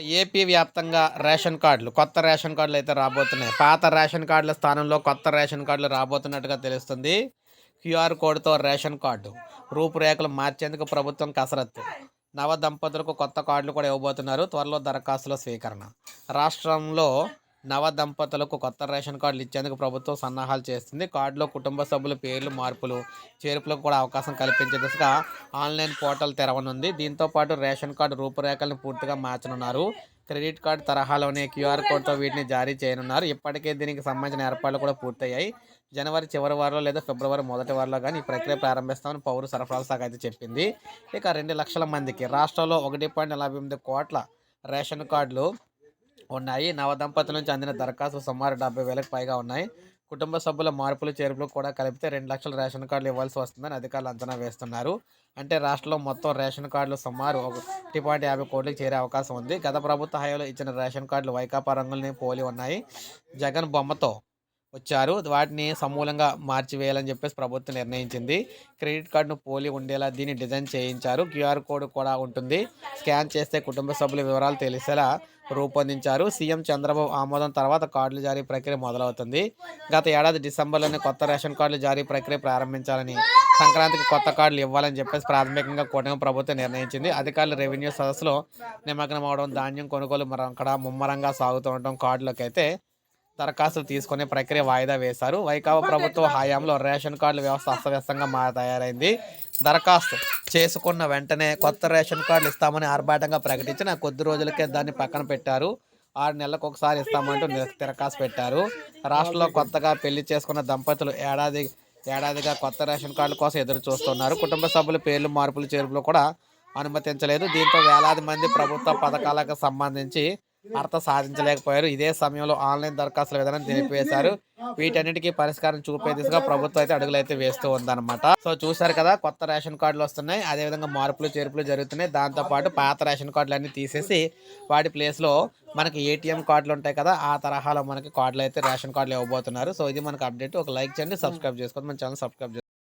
AP వ్యాప్తంగా ration కార్డులు కొత్త రేషన్ కార్డులు అయితే రాబోతున్నాయి. పాత రేషన్ కార్డుల స్థానంలో కొత్త రేషన్ కార్డులు రాబోతున్నట్టుగా తెలుస్తుంది. క్యూఆర్ కోడ్తో రేషన్ కార్డు రూపురేఖలు మార్చేందుకు ప్రభుత్వం కసరత్తు. నవ దంపతులకు కొత్త కార్డులు కూడా ఇవ్వబోతున్నారు. త్వరలో దరఖాస్తుల స్వీకరణ. రాష్ట్రంలో నవ దంపతులకు కొత్త రేషన్ కార్డులు ఇచ్చేందుకు ప్రభుత్వం సన్నాహాలు చేస్తుంది. కార్డులో కుటుంబ సభ్యుల పేర్లు మార్పులు చేర్పులకు కూడా అవకాశం కల్పించే దిశగా ఆన్లైన్ పోర్టల్ తెరవనుంది. దీంతో పాటు రేషన్ కార్డు రూపురేఖలను పూర్తిగా మార్చనున్నారు. క్రెడిట్ కార్డు తరహాలోనే క్యూఆర్ కోడ్తో వీటిని జారీ చేయనున్నారు. ఇప్పటికే దీనికి సంబంధించిన ఏర్పాట్లు కూడా పూర్తయ్యాయి. జనవరి చివరి వారంలో లేదా ఫిబ్రవరి మొదటి వారంలో కానీ ఈ ప్రక్రియ ప్రారంభిస్తామని పౌర సరఫరాల శాఖ అయితే చెప్పింది. ఇక రెండు లక్షల మందికి రాష్ట్రంలో ఒకటి పాయింట్ నలభై ఎనిమిది కోట్ల రేషన్ కార్డులు ఉన్నాయి. నవ దంపతుల నుంచి అందిన దరఖాస్తులు సుమారు డెబ్బై వేలకు పైగా ఉన్నాయి. కుటుంబ సభ్యుల మార్పులు చేర్పులు కూడా కలిపితే రెండు లక్షల రేషన్ కార్డులు ఇవ్వాల్సి వస్తుందని అధికారులు అంచనా వేస్తున్నారు. అంటే రాష్ట్రంలో మొత్తం రేషన్ కార్డులు సుమారు ఒకటి పాయింట్ యాభై కోట్లకు చేరే అవకాశం ఉంది. గత ప్రభుత్వ హయాంలో ఇచ్చిన రేషన్ కార్డులు వైకాపా రంగుల్ని పోలి ఉన్నాయి. జగన్ బొమ్మతో వచ్చారు. వాటిని సమూలంగా మార్చివేయాలని చెప్పేసి ప్రభుత్వం నిర్ణయించింది. క్రెడిట్ కార్డును పోలి ఉండేలా దీన్ని డిజైన్ చేయించారు. క్యూఆర్ కోడ్ కూడా ఉంటుంది. స్కాన్ చేస్తే కుటుంబ సభ్యుల వివరాలు తెలిసేలా రూపొందించారు. సీఎం చంద్రబాబు ఆమోదం తర్వాత కార్డుల జారీ ప్రక్రియ మొదలవుతుంది. గత ఏడాది డిసెంబర్లోనే కొత్త రేషన్ కార్డుల జారీ ప్రక్రియ ప్రారంభించాలని సంక్రాంతికి కొత్త కార్డులు ఇవ్వాలని చెప్పేసి ప్రాథమికంగా కూటమి ప్రభుత్వం నిర్ణయించింది. అధికారులు రెవెన్యూ సదస్సులో నిమగ్నం అవడం ధాన్యం కొనుగోలు మర- అక్కడ ముమ్మరంగా సాగుతూ ఉండటం కార్డులకైతే దరఖాస్తులు తీసుకునే ప్రక్రియ వాయిదా వేశారు. వైకాపా ప్రభుత్వ హయాంలో రేషన్ కార్డుల వ్యవస్థ అస్తవ్యస్తంగా మా తయారైంది. దరఖాస్తు చేసుకున్న వెంటనే కొత్త రేషన్ కార్డులు ఇస్తామని ఆర్భాటంగా ప్రకటించిన కొద్ది రోజులకే దాన్ని పక్కన పెట్టారు. ఆరు నెలలకు ఒకసారి ఇస్తామంటూ దరఖాస్తు పెట్టారు. రాష్ట్రంలో కొత్తగా పెళ్ళి చేసుకున్న దంపతులు ఏడాది ఏడాదిగా కొత్త రేషన్ కార్డుల కోసం ఎదురు చూస్తున్నారు. కుటుంబ సభ్యుల పేర్లు మార్పులు చేర్పులు కూడా అనుమతించలేదు. దీంతో వేలాది మంది ప్రభుత్వ పథకాలకు సంబంధించి అర్థ సాధించలేకపోయారు. ఇదే సమయంలో ఆన్లైన్ దరఖాస్తుల విధానం నిలిపివేశారు వీటన్నిటికీ పరిష్కారం చూపే దిశగా ప్రభుత్వం అయితే అడుగులు అయితే వేస్తూ ఉందన్నమాట. సో చూసారు కదా కొత్త రేషన్ కార్డులు వస్తున్నాయి. అదేవిధంగా మార్పులు చేర్పులు జరుగుతున్నాయి. దాంతోపాటు పాత రేషన్ కార్డులు అన్ని తీసేసి వాటి ప్లేస్లో మనకి ఏటీఎం కార్డులు ఉంటాయి కదా ఆ తరహాలో మనకి కార్డులు అయితే రేషన్ కార్డులు ఇవ్వబోతున్నారు. సో ఇది మనకు అప్డేట్. ఒక లైక్ చేయండి సబ్స్క్రైబ్ చేసుకోండి. మన ఛానల్ సబ్స్క్రైబ్